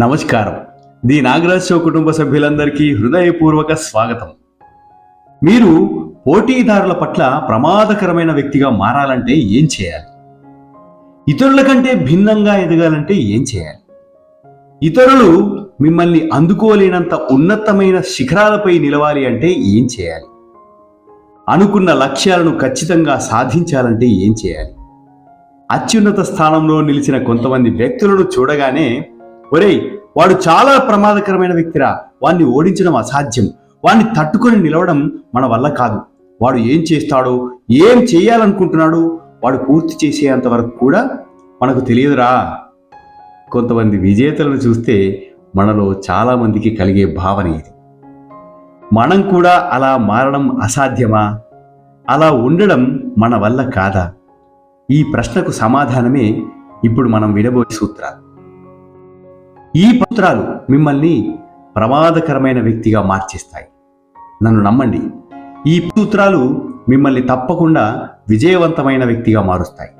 నమస్కారం. The Nagaraj show కుటుంబ సభ్యులందరికీ హృదయపూర్వక స్వాగతం. మీరు పోటీదారుల పట్ల ప్రమాదకరమైన వ్యక్తిగా మారాలంటే ఏం చేయాలి? ఇతరుల కంటే భిన్నంగా ఎదగాలంటే ఏం చేయాలి? ఇతరులు మిమ్మల్ని అందుకోలేనంత ఉన్నతమైన శిఖరాలపై నిలవాలి అంటే ఏం చేయాలి? అనుకున్న లక్ష్యాలను ఖచ్చితంగా సాధించాలంటే ఏం చేయాలి? అత్యున్నత స్థానంలో నిలిచిన కొంతమంది వ్యక్తులను చూడగానే ఒరేయ్ వాడు చాలా ప్రమాదకరమైన వ్యక్తిరా. వాణ్ణి ఓడించడం అసాధ్యం. వాణ్ణి తట్టుకొని నిలవడం మన వల్ల కాదు. వాడు ఏం చేస్తాడో ఏం చేయాలనుకుంటున్నాడు వాడు పూర్తి చేసేంత వరకు కూడా మనకు తెలియదురా. కొంతమంది విజేతలను చూస్తే మనలో చాలా మందికి కలిగే భావన ఇది. మనం కూడా అలా మారడం అసాధ్యమా? అలా ఉండడం మన వల్ల కాదా? ఈ ప్రశ్నకు సమాధానమే ఇప్పుడు మనం వినబోయే సూత్రాలు. ఈ పత్రాలు మిమ్మల్ని ప్రమాదకరమైన వ్యక్తిగా మార్చేస్తాయి. నన్ను నమ్మండి. ఈ సూత్రాలు మిమ్మల్ని తప్పకుండా విజయవంతమైన వ్యక్తిగా మారుస్తాయి.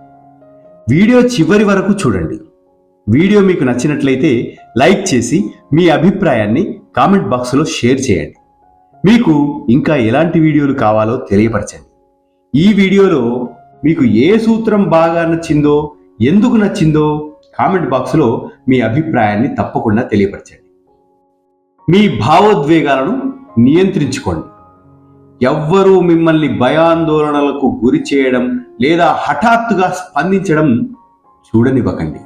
వీడియో చివరి వరకు చూడండి. వీడియో మీకు నచ్చినట్లయితే లైక్ చేసి మీ అభిప్రాయాన్ని కామెంట్ బాక్స్లో షేర్ చేయండి. మీకు ఇంకా ఎలాంటి వీడియోలు కావాలో తెలియపరచండి. ఈ వీడియోలో మీకు ఏ సూత్రం బాగా నచ్చిందో ఎందుకు నచ్చిందో కామెంట్ బాక్స్లో మీ అభిప్రాయాన్ని తప్పకుండా తెలియపరచండి. మీ భావోద్వేగాలను నియంత్రించుకోండి. ఎవ్వరూ మిమ్మల్ని భయాందోళనలకు గురి చేయడం లేదా హఠాత్తుగా స్పందించడం చూడనివ్వకండి.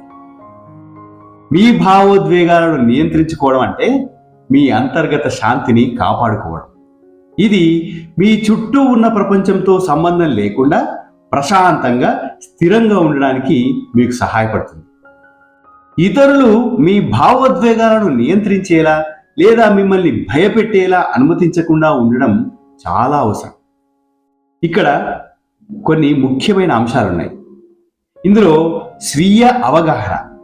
మీ భావోద్వేగాలను నియంత్రించుకోవడం అంటే మీ అంతర్గత శాంతిని కాపాడుకోవడం. ఇది మీ చుట్టూ ఉన్న ప్రపంచంతో సంబంధం లేకుండా ప్రశాంతంగా స్థిరంగా ఉండడానికి మీకు సహాయపడుతుంది. ఇతరులు మీ భావోద్వేగాలను నియంత్రించేలా లేదా మిమ్మల్ని భయపెట్టేలా అనుమతించకుండా ఉండడం చాలా అవసరం. ఇక్కడ కొన్ని ముఖ్యమైన అంశాలున్నాయి. ఇందులో స్వీయ అవగాహన.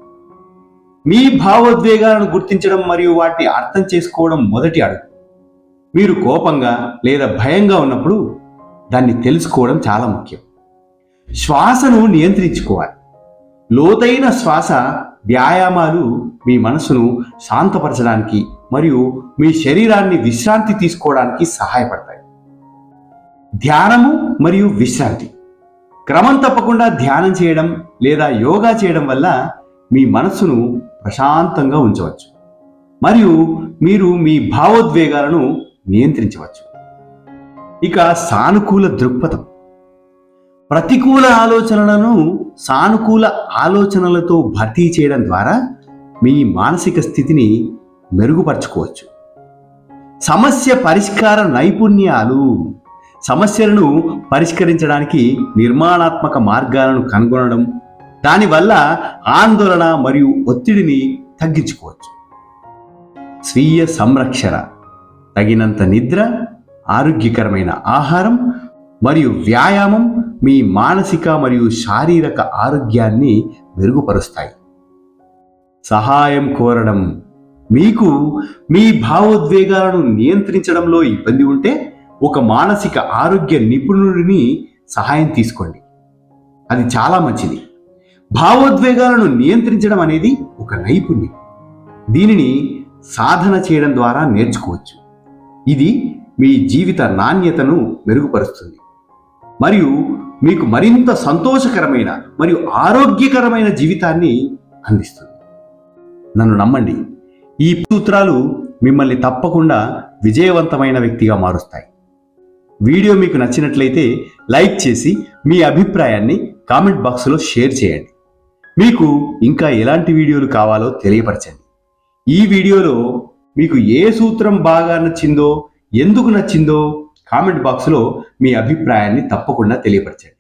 మీ భావోద్వేగాలను గుర్తించడం మరియు వాటిని అర్థం చేసుకోవడం మొదటి అడుగు. మీరు కోపంగా లేదా భయంగా ఉన్నప్పుడు దాన్ని తెలుసుకోవడం చాలా ముఖ్యం. శ్వాసను నియంత్రించుకోవాలి. లోతైన శ్వాస వ్యాయామాలు మీ మనసును శాంతపరచడానికి మరియు మీ శరీరాన్ని విశ్రాంతి తీసుకోవడానికి సహాయపడతాయి. ధ్యానము మరియు విశ్రాంతి. క్రమం తప్పకుండా ధ్యానం చేయడం లేదా యోగా చేయడం వల్ల మీ మనస్సును ప్రశాంతంగా ఉంచవచ్చు. మరియు మీరు మీ భావోద్వేగాలను నియంత్రించవచ్చు. ఇక సానుకూల దృక్పథం. ప్రతికూల ఆలోచనలను సానుకూల ఆలోచనలతో భర్తీ చేయడం ద్వారా మీ మానసిక స్థితిని మెరుగుపరచుకోవచ్చు. సమస్య పరిష్కార నైపుణ్యాలు సమస్యలను పరిష్కరించడానికి నిర్మాణాత్మక మార్గాలను కనుగొనడం దానివల్ల ఆందోళన మరియు ఒత్తిడిని తగ్గించుకోవచ్చు. స్వీయ సంరక్షణ తగినంత నిద్ర ఆరోగ్యకరమైన ఆహారం మరియు వ్యాయామం మీ మానసిక మరియు శారీరక ఆరోగ్యాన్ని మెరుగుపరుస్తాయి. సహాయం కోరడం మీకు మీ భావోద్వేగాలను నియంత్రించడంలో ఇబ్బంది ఉంటే ఒక మానసిక ఆరోగ్య నిపుణుడిని సహాయం తీసుకోండి. అది చాలా మంచిది. భావోద్వేగాలను నియంత్రించడం అనేది ఒక నైపుణ్యం. దీనిని సాధన చేయడం ద్వారా నేర్చుకోవచ్చు. ఇది మీ జీవిత నాణ్యతను మెరుగుపరుస్తుంది. మరియు మీకు మరింత సంతోషకరమైన మరియు ఆరోగ్యకరమైన జీవితాన్ని అందిస్తుంది. నన్ను నమ్మండి. ఈ సూత్రాలు మిమ్మల్ని తప్పకుండా విజయవంతమైన వ్యక్తిగా మారుస్తాయి. వీడియో మీకు నచ్చినట్లయితే లైక్ చేసి మీ అభిప్రాయాన్ని కామెంట్ బాక్స్లో షేర్ చేయండి. మీకు ఇంకా ఎలాంటి వీడియోలు కావాలో తెలియపరచండి. ఈ వీడియోలో మీకు ఏ సూత్రం బాగా నచ్చిందో ఎందుకు నచ్చిందో కామెంట్ బాక్స్లో మీ అభిప్రాయాన్ని తప్పకుండా తెలియపరచండి.